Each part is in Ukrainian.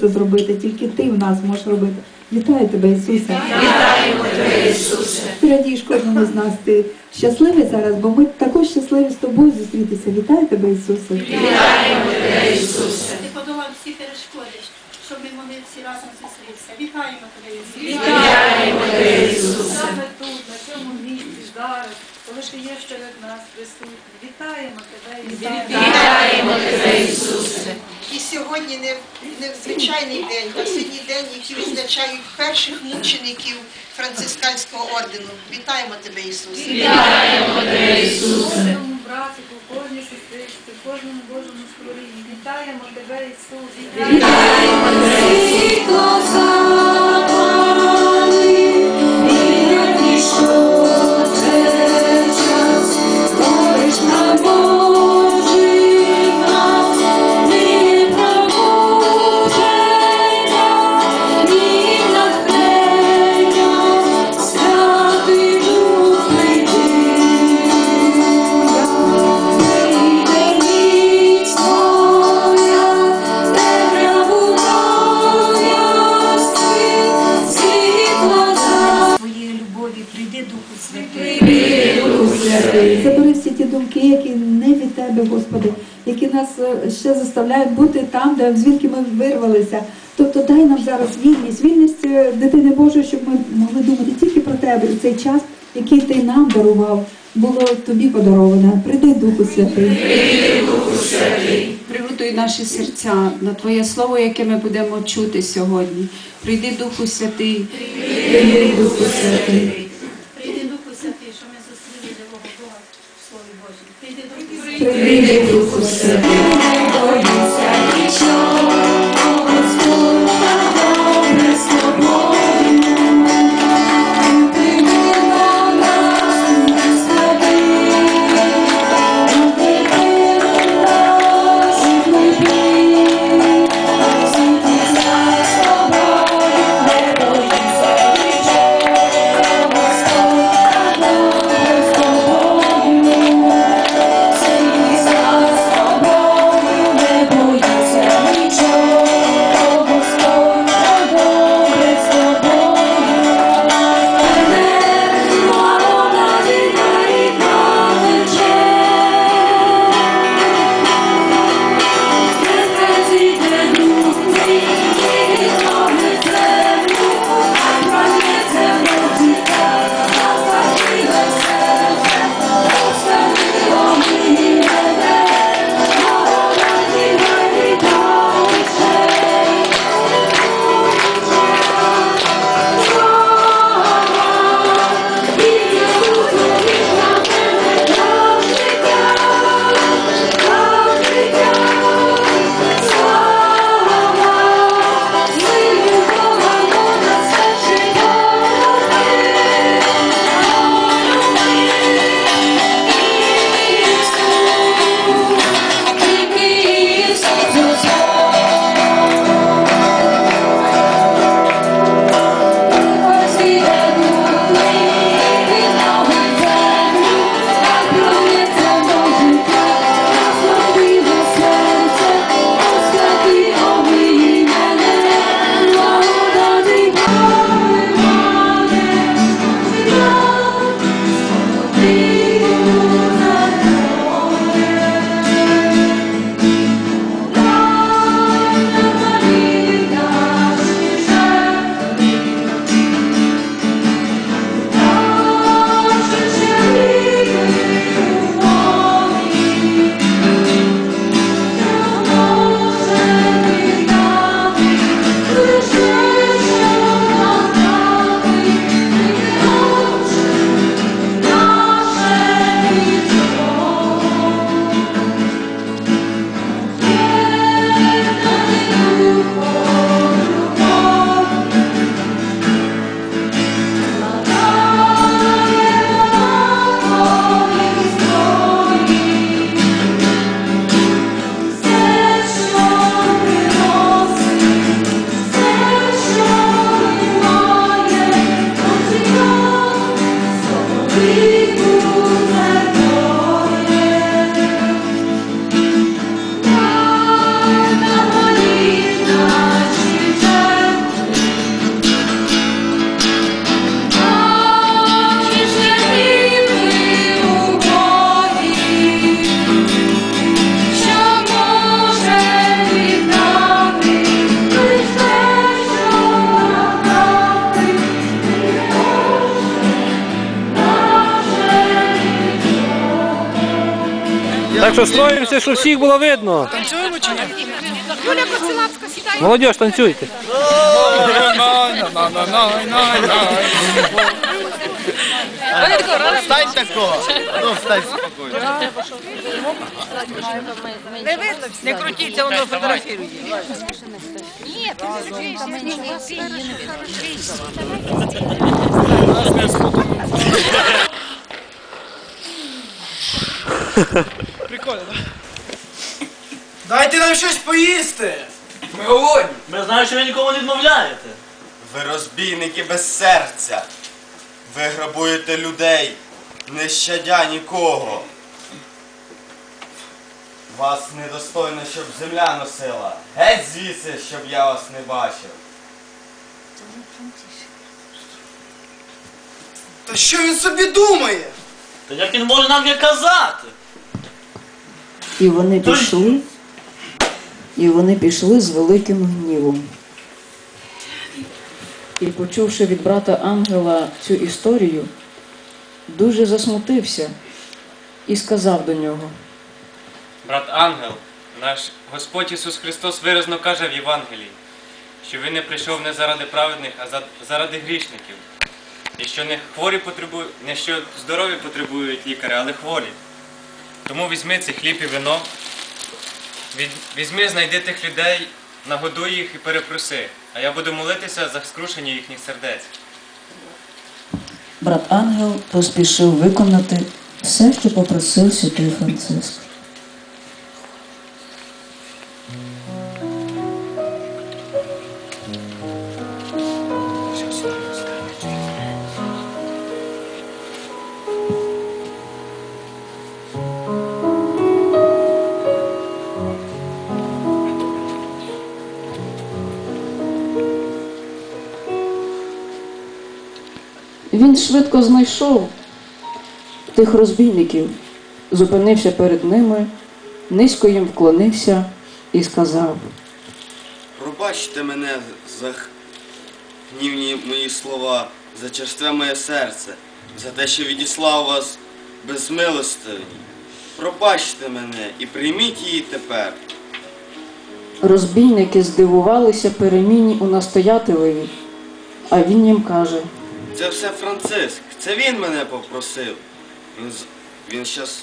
зробити, тільки ти в нас можеш робити. Вітаю тебе, Ісусе. Вітаємо тебе, Ісусе. Ти радієш кожному з нас. Ти щасливий зараз, бо ми також щасливі з тобою зустрітися. Вітаю тебе, Ісусе. Вітаємо тебе, Ісусе. Ти подолав всі перешкоди, щоб ми могли всі разом зустрітися. Вітаємо тебе, Ісус. Вітаємо тебе, Ісусе. Цьому місці, зараз, коли ти є серед нас, присутній. Вітаємо тебе і Вітаємо тебе, Ісусе. І сьогодні не, не звичайний день, а сьогодні день, який відзначають перших мучеників францисканського ордену. Вітаємо тебе, Ісусе! Вітаємо тебе, Ісусе. Кожному братику, кожній сестричці, кожному Божому створінні. Вітаємо тебе, Ісус. Вітаємо тебе, Твоєї ще заставляють бути там, де звідки ми вирвалися. Тобто дай нам зараз вільність, вільність е, дитини Божої, щоб ми могли думати тільки про тебе і цей час, який ти нам дарував, було тобі подароване. Прийди, Духу Святий. Приготуй наші серця на Твоє слово, яке ми будемо чути сьогодні. Прийди Духу Святий, Прийди, Духу Святий. Прийди Духу Святий, що ми зустріли живого Бога в Слові Божому. Прийди Духу Святий. Прийди, Духу Святий. Так що строїмося, щоб всіх було видно. Танцюємо чи ні? Молодіж, танцюйте. Стань такого. Ну, стань спокійно. Не крутіться, воно фотографірує. Прикольно, так? Дайте нам щось поїсти. Ми знаємо, що ви нікому не відмовляєте. Ви розбійники без серця. Ви грабуєте людей, не щадя нікого. Вас недостойно, щоб земля носила. Геть звідси, щоб я вас не бачив. Та що він собі думає? Та як він може нам не казати? І вони пішли, і вони пішли з великим гнівом. І почувши від брата ангела цю історію, дуже засмутився і сказав до нього. Брат Ангел, наш Господь Ісус Христос виразно каже в Євангелії, що Він не прийшов не заради праведних, а заради грішників. І що не хворі потребують, не що здорові потребують лікаря, але хворі. Тому візьми цей хліб і вино, візьми, знайди тих людей, нагодуй їх і перепроси, а я буду молитися за скрушення їхніх сердець. Брат ангел поспішив виконати все, що попросив святий Франциск. Він швидко знайшов тих розбійників, зупинився перед ними, низько їм вклонився і сказав. Пробачте мене за гнівні мої слова, за черстве моє серце, за те, що відіслав вас безмилостивні. Пробачте мене і прийміть її тепер. Розбійники здивувалися переміні у настоятелеві, а він їм каже. Це все Франциск. Це він мене попросив. Він, з- він щас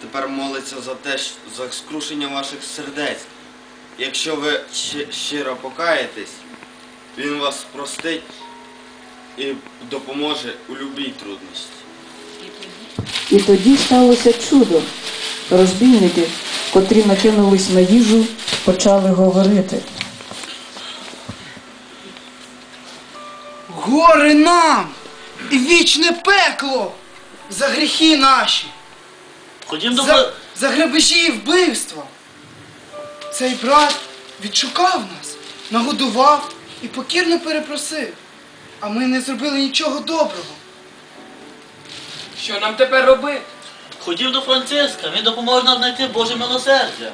тепер молиться за те, за скрушення ваших сердець. Якщо ви щи- щиро покаєтесь, він вас простить і допоможе у любій трудності. І тоді сталося чудо. Розбійники, котрі накинулись на їжу, почали говорити. Гори нам! І вічне пекло! За гріхи наші! Ходім до За, за грабежі і вбивства! Цей брат відшукав нас, нагодував і покірно перепросив. А ми не зробили нічого доброго. Що нам тепер робити? Ходім до Франциска, він допоможе нам знайти Боже милосердя.